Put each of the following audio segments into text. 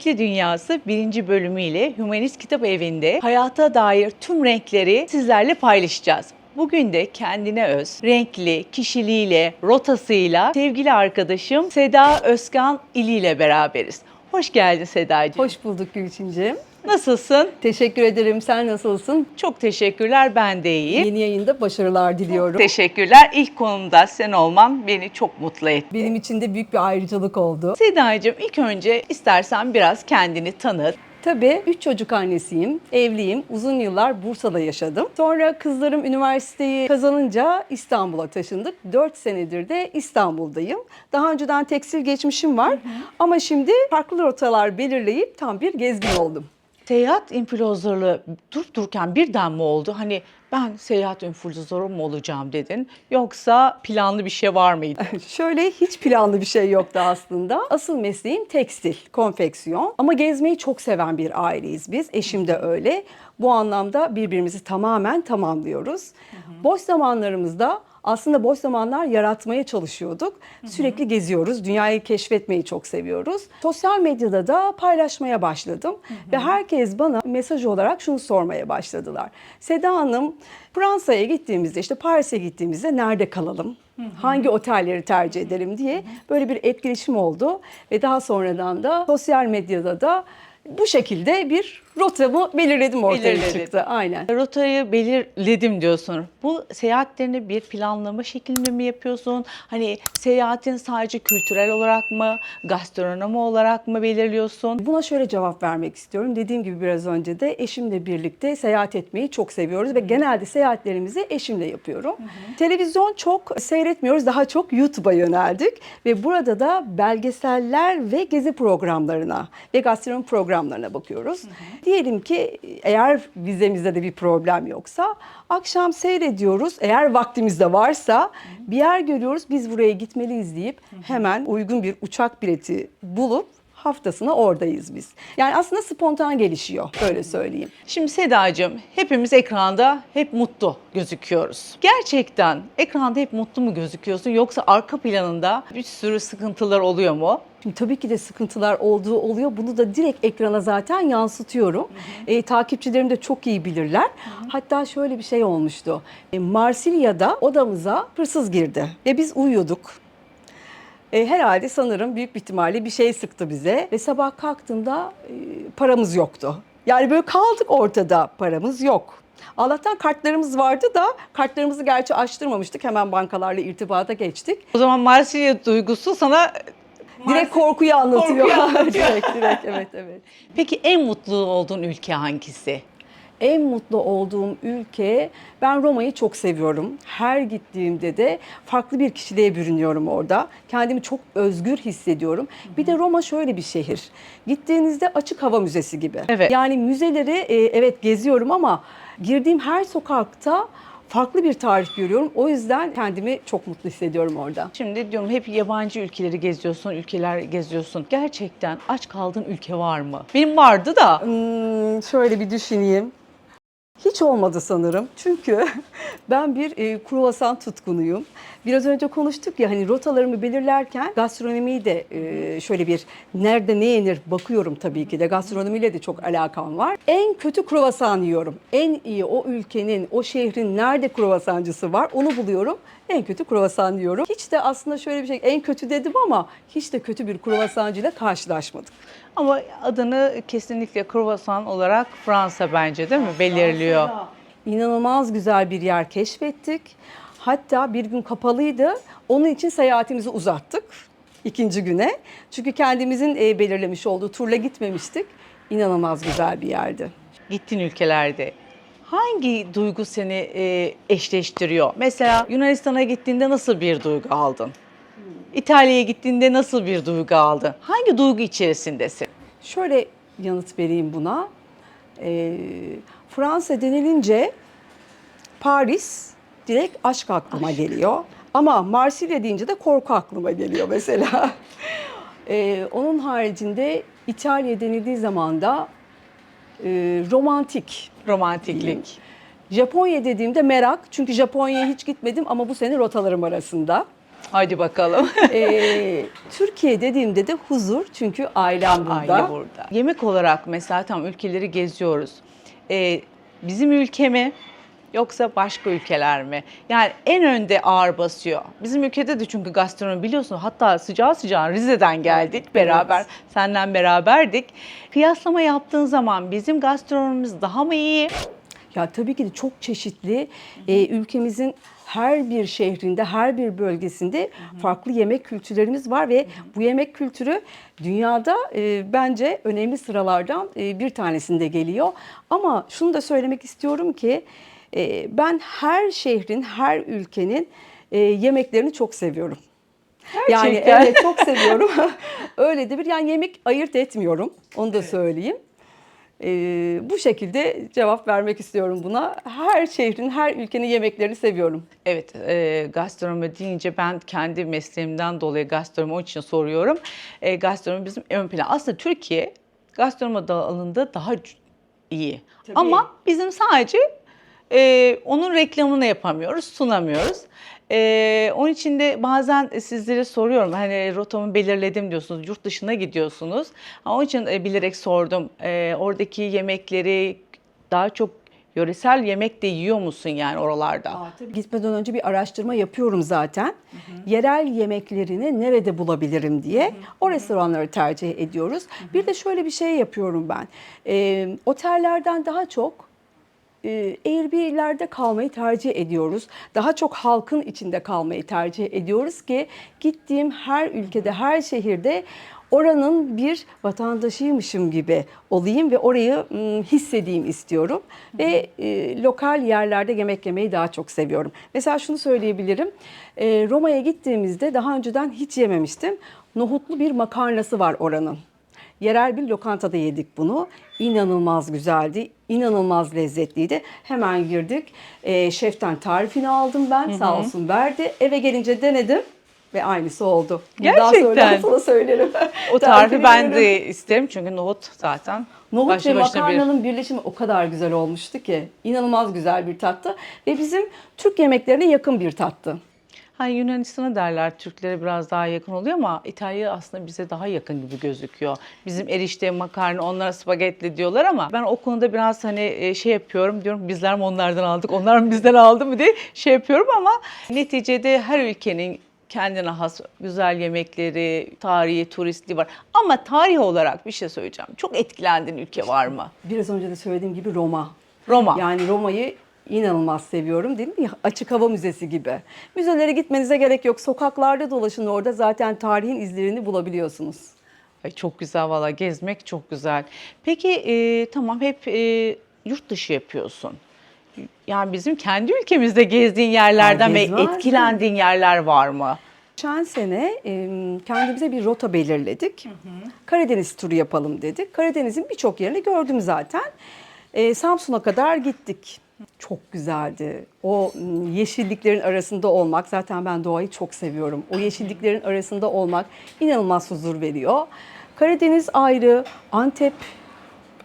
Renkli Dünyası birinci bölümüyle Hümanist Kitap Evi'nde hayata dair tüm renkleri sizlerle paylaşacağız. Bugün de kendine öz, renkli, kişiliğiyle, rotasıyla sevgili arkadaşım Seda Özkan İli ile beraberiz. Hoş geldin Sedacığım. Hoş bulduk Gülçin'ciğim. Nasılsın? Teşekkür ederim. Sen nasılsın? Çok teşekkürler, ben de iyiyim. Yeni yayında başarılar diliyorum. Teşekkürler. İlk konumda sen olman beni çok mutlu etti. Benim için de büyük bir ayrıcalık oldu. Sedacığım ilk önce istersen biraz kendini tanıt. Tabii üç çocuk annesiyim, evliyim. Uzun yıllar Bursa'da yaşadım. Sonra kızlarım üniversiteyi kazanınca İstanbul'a taşındık. 4 senedir de İstanbul'dayım. Daha önceden tekstil geçmişim var. Ama şimdi farklı rotalar belirleyip tam bir gezgin oldum. Seyahat influencerlığı durup dururken birden mi oldu? Hani ben seyahat influencerı mı olacağım dedin? Yoksa planlı bir şey var mıydı? Şöyle hiç planlı bir şey yoktu aslında. Asıl mesleğim tekstil, konfeksiyon. Ama gezmeyi çok seven bir aileyiz biz. Eşim de öyle. Bu anlamda birbirimizi tamamen tamamlıyoruz. Boş zamanlarımızda aslında boş zamanlar yaratmaya çalışıyorduk. Sürekli geziyoruz. Dünyayı keşfetmeyi çok seviyoruz. Sosyal medyada da paylaşmaya başladım. Ve herkes bana mesaj olarak şunu sormaya başladılar. Seda Hanım Fransa'ya gittiğimizde işte Paris'e gittiğimizde nerede kalalım? Hangi otelleri tercih edelim diye böyle bir etkileşim oldu. Ve daha sonradan da sosyal medyada da bu şekilde bir rotamı belirledim ortaya Belirledin. çıktı. Aynen. Rotayı belirledim diyorsun. Bu seyahatlerini bir planlama şeklinde mi yapıyorsun? Hani seyahatin sadece kültürel olarak mı, gastronomi olarak mı belirliyorsun? Buna şöyle cevap vermek istiyorum. Dediğim gibi biraz önce de eşimle birlikte seyahat etmeyi çok seviyoruz ve genelde seyahatlerimizi eşimle yapıyorum. Televizyon çok seyretmiyoruz. Daha çok YouTube'a yöneldik ve burada da belgeseller ve gezi programlarına ve gastronomi programlarına bakıyoruz. Diyelim ki eğer vizemizde de bir problem yoksa akşam seyrediyoruz. Eğer vaktimiz de varsa bir yer görüyoruz. Biz buraya gitmeliyiz deyip hemen uygun bir uçak bileti bulup haftasına oradayız biz. Yani aslında spontan gelişiyor öyle söyleyeyim. Şimdi Sedacığım hepimiz ekranda hep mutlu gözüküyoruz. Gerçekten ekranda hep mutlu mu gözüküyorsun yoksa arka planında bir sürü sıkıntılar oluyor mu? Şimdi tabii ki de sıkıntılar olduğu oluyor. Bunu da direkt ekrana zaten yansıtıyorum. E, takipçilerim de çok iyi bilirler. Hatta şöyle bir şey olmuştu. E, Marsilya'da odamıza hırsız girdi ve biz uyuyorduk. E, herhalde sanırım büyük bir ihtimalle bir şey sıktı bize ve sabah kalktığımda e, paramız yoktu. Yani böyle kaldık ortada paramız yok. Allah'tan kartlarımız vardı da kartlarımızı gerçi açtırmamıştık. Hemen bankalarla irtibata geçtik. O zaman Marsilya duygusu sana Direkt korkuyu anlatıyor. Korkuyu anlatıyor. direkt, direkt, evet, evet. Peki en mutlu olduğun ülke hangisi? En mutlu olduğum ülke, ben Roma'yı çok seviyorum. Her gittiğimde de farklı bir kişiliğe bürünüyorum orada. Kendimi çok özgür hissediyorum. Bir de Roma şöyle bir şehir. Gittiğinizde açık hava müzesi gibi. Evet. Yani müzeleri e, evet geziyorum ama girdiğim her sokakta farklı bir tarih görüyorum. O yüzden kendimi çok mutlu hissediyorum orada. Şimdi diyorum hep yabancı ülkeleri geziyorsun, ülkeler geziyorsun. Gerçekten aç kaldığın ülke var mı? Benim vardı da. Hmm, şöyle bir düşüneyim. Hiç olmadı sanırım. Çünkü ben bir e, kruvasan tutkunuyum. Biraz önce konuştuk ya hani rotalarımı belirlerken gastronomiyi de e, şöyle bir nerede ne yenir bakıyorum tabii ki de. Gastronomiyle de çok alakam var. En kötü kruvasan yiyorum. En iyi o ülkenin, o şehrin nerede kruvasancısı var onu buluyorum. En kötü kruvasan yiyorum. Hiç de aslında şöyle bir şey en kötü dedim ama hiç de kötü bir kruvasancıyla karşılaşmadık. Ama adını kesinlikle kruvasan olarak Fransa bence değil mi? Belirliyor. İnanılmaz güzel bir yer keşfettik. Hatta bir gün kapalıydı. Onun için seyahatimizi uzattık ikinci güne. Çünkü kendimizin e, belirlemiş olduğu turla gitmemiştik. İnanılmaz güzel bir yerdi. Gittiğin ülkelerde hangi duygu seni e, eşleştiriyor? Mesela Yunanistan'a gittiğinde nasıl bir duygu aldın? İtalya'ya gittiğinde nasıl bir duygu aldın? Hangi duygu içerisindesin? Şöyle yanıt vereyim buna. Ee, Fransa denilince Paris direkt aşk aklıma geliyor. Ama Marsilya deyince de korku aklıma geliyor mesela. Ee, onun haricinde İtalya denildiği zaman da e, romantik. Romantiklik. Japonya dediğimde merak. Çünkü Japonya'ya hiç gitmedim ama bu sene rotalarım arasında. Hadi bakalım. Ee, Türkiye dediğimde de huzur çünkü ailem burada. Aile burada. Yemek olarak mesela tam ülkeleri geziyoruz. Ee, bizim ülke mi yoksa başka ülkeler mi? Yani en önde ağır basıyor. Bizim ülkede de çünkü gastronomi biliyorsun hatta sıcağı sıcağı Rize'den geldik beraber. Senden beraberdik. Kıyaslama yaptığın zaman bizim gastronomimiz daha mı iyi? Ya tabii ki de çok çeşitli. Ee, ülkemizin her bir şehrinde, her bir bölgesinde farklı yemek kültürlerimiz var ve bu yemek kültürü dünyada e, bence önemli sıralardan e, bir tanesinde geliyor. Ama şunu da söylemek istiyorum ki e, ben her şehrin, her ülkenin e, yemeklerini çok seviyorum. Yani Gerçekten. evet çok seviyorum. Öyle de bir yani yemek ayırt etmiyorum. Onu da söyleyeyim. Ee, bu şekilde cevap vermek istiyorum buna. Her şehrin, her ülkenin yemeklerini seviyorum. Evet, e, gastronomi deyince ben kendi mesleğimden dolayı gastronomi onun için soruyorum. E, gastronomi bizim ön plan. Aslında Türkiye gastronomi dalında daha iyi. Tabii. Ama bizim sadece e, onun reklamını yapamıyoruz, sunamıyoruz. E, onun için de bazen sizlere soruyorum. Hani rotamı belirledim diyorsunuz, yurt dışına gidiyorsunuz. Onun için e, bilerek sordum. E, oradaki yemekleri daha çok yöresel yemek de yiyor musun yani oralarda? Gitmeden önce bir araştırma yapıyorum zaten. Yerel yemeklerini nerede bulabilirim diye o restoranları tercih ediyoruz. Bir de şöyle bir şey yapıyorum ben. Ee, otellerden daha çok e, Airbnb'lerde kalmayı tercih ediyoruz. Daha çok halkın içinde kalmayı tercih ediyoruz ki gittiğim her ülkede, her şehirde oranın bir vatandaşıymışım gibi olayım ve orayı ım, hissedeyim istiyorum. Ve e, lokal yerlerde yemek yemeyi daha çok seviyorum. Mesela şunu söyleyebilirim. E, Roma'ya gittiğimizde daha önceden hiç yememiştim. Nohutlu bir makarnası var oranın. Yerel bir lokantada yedik bunu. İnanılmaz güzeldi, inanılmaz lezzetliydi. Hemen girdik. Ee, şeften tarifini aldım ben, sağ olsun verdi. Eve gelince denedim ve aynısı oldu. Gerçekten. sonra sana söylerim. O tarifi ben de isterim çünkü nohut zaten Nohut başlı ve başına bir... makarnanın birleşimi o kadar güzel olmuştu ki. İnanılmaz güzel bir tattı. Ve bizim Türk yemeklerine yakın bir tattı. Hani Yunanistan'a derler Türklere biraz daha yakın oluyor ama İtalya aslında bize daha yakın gibi gözüküyor. Bizim erişte, makarna, onlara spagetti diyorlar ama ben o konuda biraz hani e, şey yapıyorum diyorum bizler mi onlardan aldık, onlar mı bizden aldı mı diye şey yapıyorum ama neticede her ülkenin kendine has güzel yemekleri, tarihi, turistliği var. Ama tarih olarak bir şey söyleyeceğim. Çok etkilendiğin ülke var mı? Biraz önce de söylediğim gibi Roma. Roma. Yani Roma'yı inanılmaz seviyorum dedim ya açık hava müzesi gibi. Müzelere gitmenize gerek yok. Sokaklarda dolaşın orada zaten tarihin izlerini bulabiliyorsunuz. Ay çok güzel valla gezmek çok güzel. Peki e, tamam hep e, yurt dışı yapıyorsun. Yani bizim kendi ülkemizde gezdiğin yerlerden ve Herkes var. etkilendiğin yerler var mı? Geçen sene e, kendimize bir rota belirledik. Karadeniz turu yapalım dedik. Karadeniz'in birçok yerini gördüm zaten. E, Samsun'a kadar gittik. Çok güzeldi. O m, yeşilliklerin arasında olmak, zaten ben doğayı çok seviyorum. O yeşilliklerin arasında olmak inanılmaz huzur veriyor. Karadeniz ayrı, Antep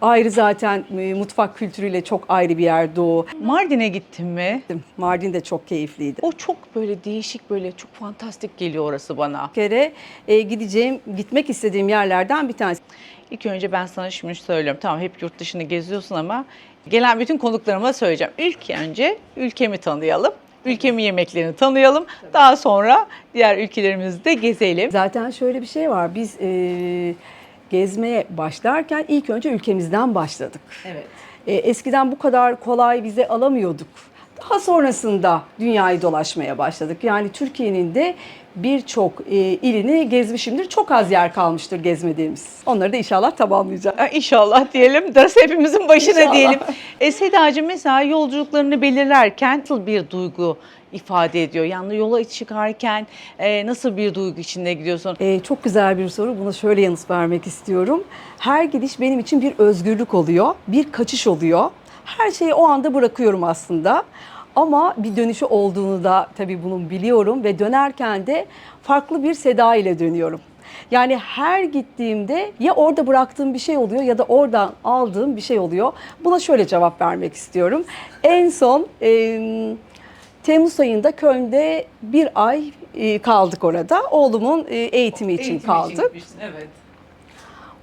ayrı zaten e, mutfak kültürüyle çok ayrı bir yer Doğu. Mardin'e gittin mi? Mardin de çok keyifliydi. O çok böyle değişik böyle çok fantastik geliyor orası bana. Bir kere e, gideceğim, gitmek istediğim yerlerden bir tanesi. İlk önce ben sana şunu söylüyorum. Tamam hep yurt dışını geziyorsun ama gelen bütün konuklarıma söyleyeceğim. İlk önce ülkemi tanıyalım. Ülkemin yemeklerini tanıyalım. Daha sonra diğer ülkelerimizi de gezelim. Zaten şöyle bir şey var. Biz e, gezmeye başlarken ilk önce ülkemizden başladık. Evet. E, eskiden bu kadar kolay vize alamıyorduk. Daha sonrasında dünyayı dolaşmaya başladık. Yani Türkiye'nin de birçok e, ilini gezmişimdir. Çok az yer kalmıştır gezmediğimiz. Onları da inşallah tamamlayacağım. İnşallah diyelim. Darısı hepimizin başına İnşallah. diyelim. E, Sedacığım mesela yolculuklarını belirlerken nasıl bir duygu ifade ediyor? Yani yola çıkarken e, nasıl bir duygu içinde gidiyorsun? Ee, çok güzel bir soru. Buna şöyle yanıt vermek istiyorum. Her gidiş benim için bir özgürlük oluyor, bir kaçış oluyor. Her şeyi o anda bırakıyorum aslında. Ama bir dönüşü olduğunu da tabii bunun biliyorum ve dönerken de farklı bir seda ile dönüyorum. Yani her gittiğimde ya orada bıraktığım bir şey oluyor ya da oradan aldığım bir şey oluyor. Buna şöyle cevap vermek istiyorum. En son em, Temmuz ayında Köln'de bir ay e, kaldık orada. Oğlumun e, eğitimi için kaldık. Evet.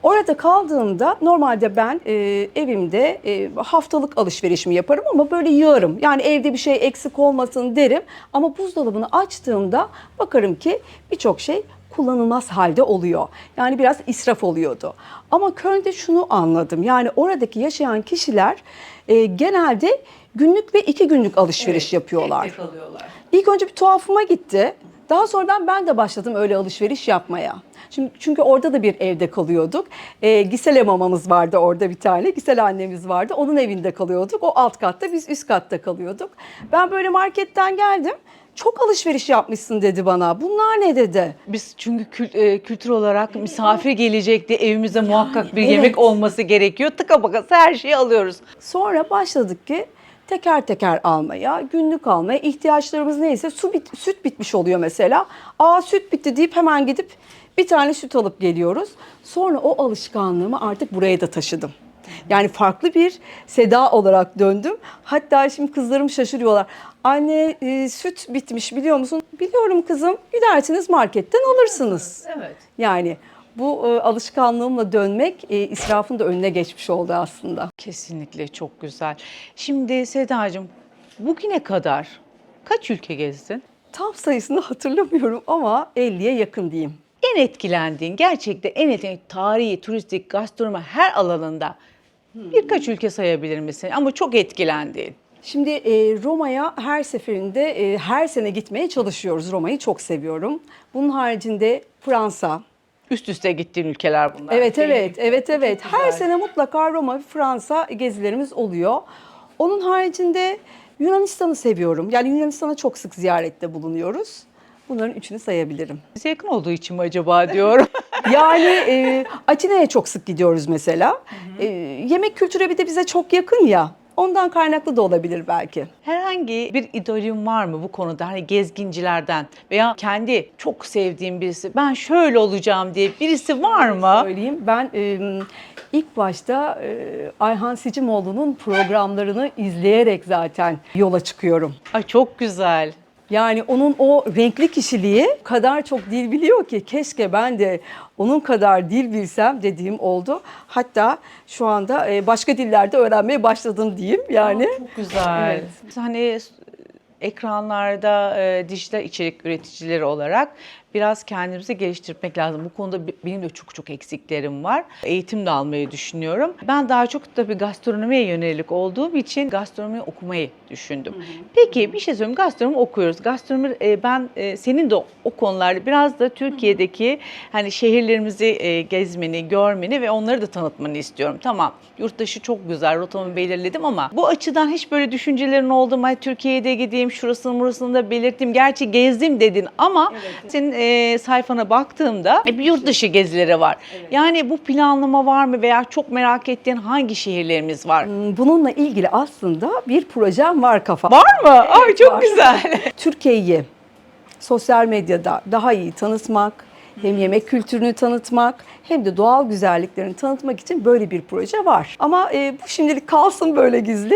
Orada kaldığımda normalde ben e, evimde e, haftalık alışverişimi yaparım ama böyle yığarım. Yani evde bir şey eksik olmasın derim. Ama buzdolabını açtığımda bakarım ki birçok şey kullanılmaz halde oluyor. Yani biraz israf oluyordu. Ama Köln'de şunu anladım. Yani oradaki yaşayan kişiler e, genelde günlük ve iki günlük alışveriş yapıyorlar. Tek tek alıyorlar. İlk önce bir tuhafıma gitti. Daha sonradan ben de başladım öyle alışveriş yapmaya. Şimdi çünkü orada da bir evde kalıyorduk. E, Gisele mamamız vardı orada bir tane. Gisele annemiz vardı. Onun evinde kalıyorduk. O alt katta biz üst katta kalıyorduk. Ben böyle marketten geldim. Çok alışveriş yapmışsın dedi bana. Bunlar ne dedi? Biz çünkü kül- e, kültür olarak misafir gelecek diye evimizde muhakkak bir evet. yemek olması gerekiyor. Tıka baka her şeyi alıyoruz. Sonra başladık ki teker teker almaya, günlük almaya, ihtiyaçlarımız neyse su bit, süt bitmiş oluyor mesela. Aa süt bitti deyip hemen gidip bir tane süt alıp geliyoruz. Sonra o alışkanlığımı artık buraya da taşıdım. Yani farklı bir seda olarak döndüm. Hatta şimdi kızlarım şaşırıyorlar. Anne e, süt bitmiş biliyor musun? Biliyorum kızım. Gidersiniz marketten alırsınız. Evet. Yani bu e, alışkanlığımla dönmek e, israfın da önüne geçmiş oldu aslında. Kesinlikle çok güzel. Şimdi Sedacığım bugüne kadar kaç ülke gezdin? Tam sayısını hatırlamıyorum ama 50'ye yakın diyeyim. En etkilendiğin, gerçekten en etkilendiğin tarihi, turistik, gastronomi her alanında birkaç ülke sayabilir misin? Ama çok etkilendiğin. Şimdi e, Roma'ya her seferinde e, her sene gitmeye çalışıyoruz. Roma'yı çok seviyorum. Bunun haricinde Fransa. Üst üste gittiğin ülkeler bunlar. Evet Değil mi? evet evet evet. Çok Her güzel. sene mutlaka Roma Fransa gezilerimiz oluyor. Onun haricinde Yunanistan'ı seviyorum. Yani Yunanistan'a çok sık ziyarette bulunuyoruz. Bunların üçünü sayabilirim. Bize yakın olduğu için mi acaba diyorum. Yani e, Atina'ya çok sık gidiyoruz mesela. E, yemek kültürü bir de bize çok yakın ya. Ondan kaynaklı da olabilir belki. Herhangi bir idolün var mı bu konuda? Hani gezgincilerden veya kendi çok sevdiğin birisi, ben şöyle olacağım diye birisi var mı? Söyleyeyim ben e, ilk başta e, Ayhan Sicimoğlu'nun programlarını izleyerek zaten yola çıkıyorum. Ay çok güzel. Yani onun o renkli kişiliği kadar çok dil biliyor ki keşke ben de onun kadar dil bilsem dediğim oldu. Hatta şu anda e, başka dillerde öğrenmeye başladım diyeyim yani. Çok güzel. Evet. Hani ekranlarda e, dijital içerik üreticileri olarak biraz kendimizi geliştirmek lazım. Bu konuda benim de çok çok eksiklerim var. Eğitim de almayı düşünüyorum. Ben daha çok tabii gastronomiye yönelik olduğum için gastronomi okumayı düşündüm. Peki bir şey söyleyeyim. Gastronomi okuyoruz. Gastronomi e, ben e, senin de o konularda biraz da Türkiye'deki hani şehirlerimizi e, gezmeni, görmeni ve onları da tanıtmanı istiyorum. Tamam. Yurt dışı çok güzel. Rotamı belirledim ama bu açıdan hiç böyle düşüncelerin oldu mu? Ay, Türkiye'de gideyim, şurasını burasını da belirttim. Gerçi gezdim dedin ama senin e, sayfana baktığımda hep yurt dışı gezileri var. Yani bu planlama var mı veya çok merak ettiğin hangi şehirlerimiz var? Hmm, Bununla ilgili aslında bir projem var kafamda. Var mı? Ay çok var. güzel. Türkiye'yi sosyal medyada daha iyi tanıtmak, hem yemek kültürünü tanıtmak hem de doğal güzelliklerini tanıtmak için böyle bir proje var. Ama e, bu şimdilik kalsın böyle gizli.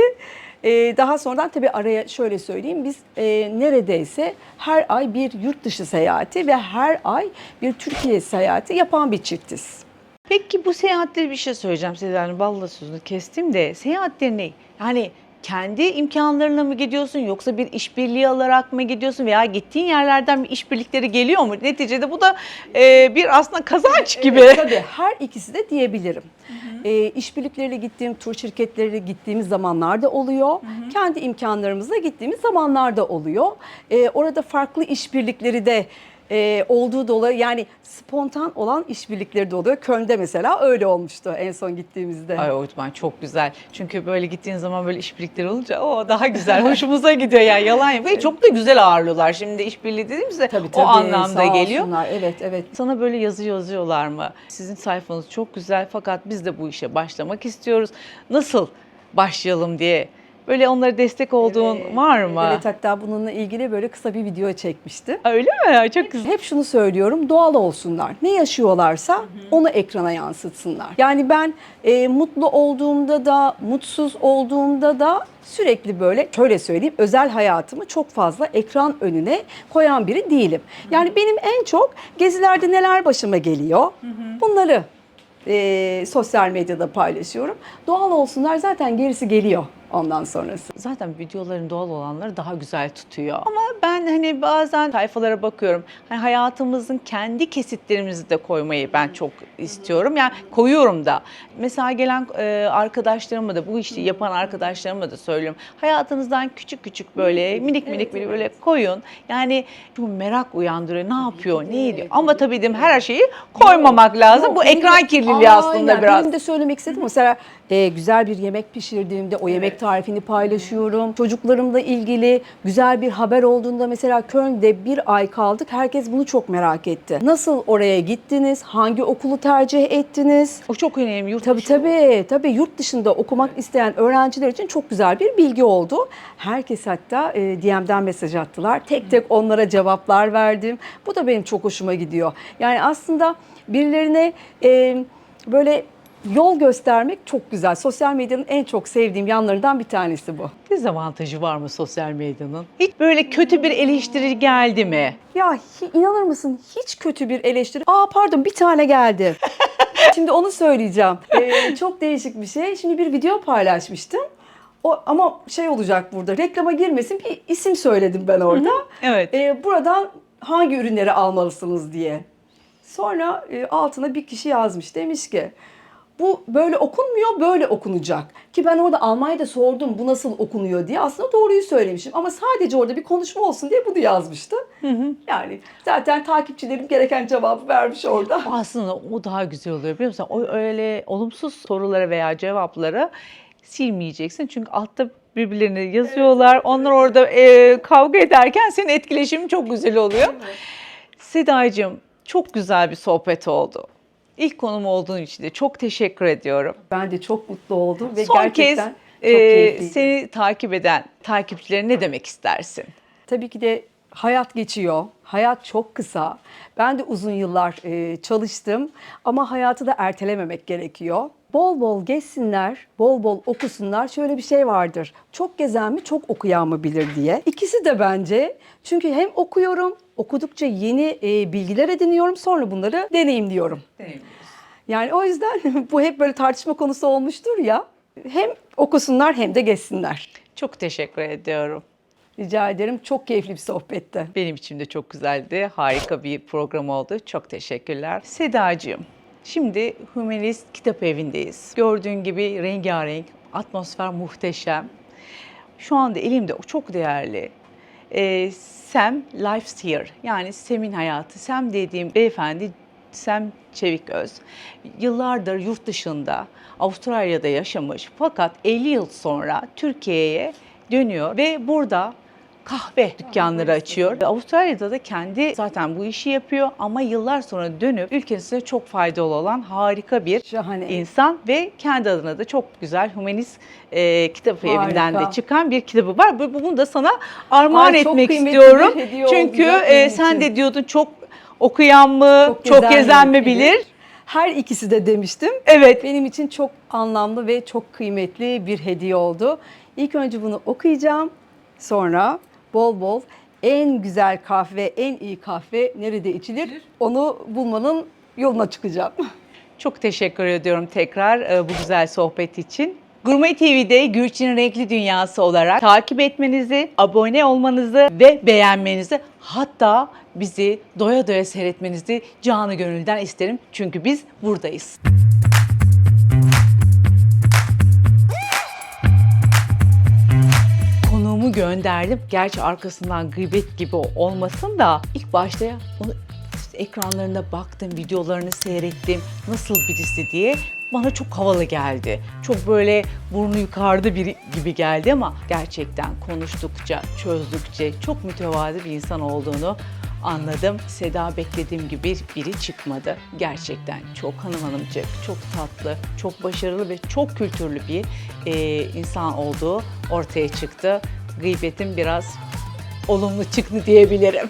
E, daha sonradan tabii araya şöyle söyleyeyim biz e, neredeyse her ay bir yurt dışı seyahati ve her ay bir Türkiye seyahati yapan bir çiftiz. Peki bu seyahatleri bir şey söyleyeceğim size. Yani balla sözünü kestim de seyahatlerini yani kendi imkanlarına mı gidiyorsun yoksa bir işbirliği alarak mı gidiyorsun veya gittiğin yerlerden bir işbirlikleri geliyor mu? Neticede bu da e, bir aslında kazanç gibi. Evet, tabii her ikisi de diyebilirim. E, işbirlikleriyle gittiğim tur şirketleriyle gittiğimiz zamanlarda oluyor. Kendi imkanlarımızla gittiğimiz zamanlarda oluyor. E, orada farklı işbirlikleri de e, olduğu dolayı yani spontan olan işbirlikleri de oluyor. Köln'de mesela öyle olmuştu en son gittiğimizde. Ay Oytman çok güzel. Çünkü böyle gittiğin zaman böyle işbirlikleri olunca o daha güzel. Hoşumuza gidiyor yani yalan yok. Ve çok da güzel ağırlıyorlar. Şimdi işbirliği dediğimizde Tabii, o tabii, anlamda sağ geliyor. olsunlar. Evet evet. Sana böyle yazı yazıyorlar mı? Sizin sayfanız çok güzel fakat biz de bu işe başlamak istiyoruz. Nasıl başlayalım diye Böyle onlara destek olduğun Evet, var mı? Evet hatta bununla ilgili böyle kısa bir video çekmiştim. Öyle mi? Çok güzel. Hep şunu söylüyorum, doğal olsunlar. Ne yaşıyorlarsa onu ekrana yansıtsınlar. Yani ben e, mutlu olduğumda da, mutsuz olduğumda da sürekli böyle, şöyle söyleyeyim, özel hayatımı çok fazla ekran önüne koyan biri değilim. Yani benim en çok gezilerde neler başıma geliyor, bunları e, sosyal medyada paylaşıyorum. Doğal olsunlar zaten gerisi geliyor ondan sonrası. Zaten videoların doğal olanları daha güzel tutuyor. Ama ben hani bazen sayfalara bakıyorum. Hani hayatımızın kendi kesitlerimizi de koymayı ben çok istiyorum. Yani koyuyorum da. Mesela gelen e, arkadaşlarıma da bu işi yapan arkadaşlarıma da söylüyorum. Hayatınızdan küçük küçük böyle minik minik minik böyle koyun. Yani bu merak uyandırıyor. Ne yapıyor? Ne ediyor? Ama tabii dedim her şeyi koymamak lazım. Bu ekran kirliliği aslında Aynen, biraz. Benim de söylemek istedim. Mesela e, güzel bir yemek pişirdiğimde o yemek tarifini paylaşıyorum. Çocuklarımla ilgili güzel bir haber olduğunda mesela Köln'de bir ay kaldık. Herkes bunu çok merak etti. Nasıl oraya gittiniz? Hangi okulu tercih ettiniz? O çok önemli. Yurt Tabii dışı- tabii. Tabii yurt dışında okumak isteyen öğrenciler için çok güzel bir bilgi oldu. Herkes hatta e, DM'den mesaj attılar. Tek tek onlara cevaplar verdim. Bu da benim çok hoşuma gidiyor. Yani aslında birilerine e, böyle yol göstermek çok güzel. Sosyal medyanın en çok sevdiğim yanlarından bir tanesi bu. Dezavantajı var mı sosyal medyanın? Hiç böyle kötü bir eleştiri geldi mi? Ya inanır mısın hiç kötü bir eleştiri. Aa pardon bir tane geldi. Şimdi onu söyleyeceğim. Ee, çok değişik bir şey. Şimdi bir video paylaşmıştım. O, ama şey olacak burada reklama girmesin bir isim söyledim ben orada. Evet. Ee, buradan hangi ürünleri almalısınız diye. Sonra e, altına bir kişi yazmış demiş ki bu böyle okunmuyor böyle okunacak. Ki ben orada Almanya'da sordum bu nasıl okunuyor diye aslında doğruyu söylemişim. Ama sadece orada bir konuşma olsun diye bunu yazmıştı. Yani zaten takipçilerim gereken cevabı vermiş orada. Aslında o daha güzel oluyor biliyor musun? O öyle olumsuz sorulara veya cevaplara silmeyeceksin. Çünkü altta birbirlerine yazıyorlar. Onlar orada e, kavga ederken senin etkileşimin çok güzel oluyor. Sedacığım çok güzel bir sohbet oldu. İlk konum olduğun için de çok teşekkür ediyorum. Ben de çok mutlu oldum ve Son kez gerçekten çok e, seni takip eden takipçilere ne demek istersin? Tabii ki de hayat geçiyor. Hayat çok kısa. Ben de uzun yıllar e, çalıştım ama hayatı da ertelememek gerekiyor. Bol bol gezsinler, bol bol okusunlar. Şöyle bir şey vardır. Çok gezen mi, çok okuyan mı bilir diye. İkisi de bence. Çünkü hem okuyorum, okudukça yeni e, bilgiler ediniyorum. Sonra bunları deneyimliyorum. Yani o yüzden bu hep böyle tartışma konusu olmuştur ya. Hem okusunlar hem de gezsinler. Çok teşekkür ediyorum. Rica ederim. Çok keyifli bir sohbetti. Benim için de çok güzeldi. Harika bir program oldu. Çok teşekkürler. Sedacığım, şimdi Humanist Kitap Evi'ndeyiz. Gördüğün gibi rengarenk, atmosfer muhteşem. Şu anda elimde o çok değerli e, Sam Life's Here yani Sam'in hayatı. Sam dediğim beyefendi Sam Çeviköz. Yıllardır yurt dışında Avustralya'da yaşamış fakat 50 yıl sonra Türkiye'ye dönüyor ve burada kahve dükkanları açıyor. Avustralya'da da kendi zaten bu işi yapıyor ama yıllar sonra dönüp ülkesine çok faydalı olan harika bir Şahane. insan ve kendi adına da çok güzel humanist e, kitap Harika. evinden de çıkan bir kitabı var. Bu- Bunu da sana armağan Ay, çok etmek istiyorum. Çünkü e, sen için. de diyordun çok okuyan mı, çok, gezen mi bilir. Her ikisi de demiştim. Evet. Benim için çok anlamlı ve çok kıymetli bir hediye oldu. İlk önce bunu okuyacağım. Sonra bol bol en güzel kahve, en iyi kahve nerede içilir onu bulmanın yoluna çıkacağım. Çok teşekkür ediyorum tekrar e, bu güzel sohbet için. Gurme TV'de Gülçin'in Renkli Dünyası olarak takip etmenizi, abone olmanızı ve beğenmenizi hatta bizi doya doya seyretmenizi canı gönülden isterim. Çünkü biz buradayız. Konuğumu gönderdim. Gerçi arkasından gıybet gibi olmasın da ilk başta onu ekranlarına baktım, videolarını seyrettim. Nasıl birisi diye bana çok havalı geldi. Çok böyle burnu yukarıda biri gibi geldi ama gerçekten konuştukça, çözdükçe çok mütevazi bir insan olduğunu anladım. Seda beklediğim gibi biri çıkmadı. Gerçekten çok hanım hanımcık, çok tatlı, çok başarılı ve çok kültürlü bir e, insan olduğu ortaya çıktı. Gıybetim biraz olumlu çıktı diyebilirim.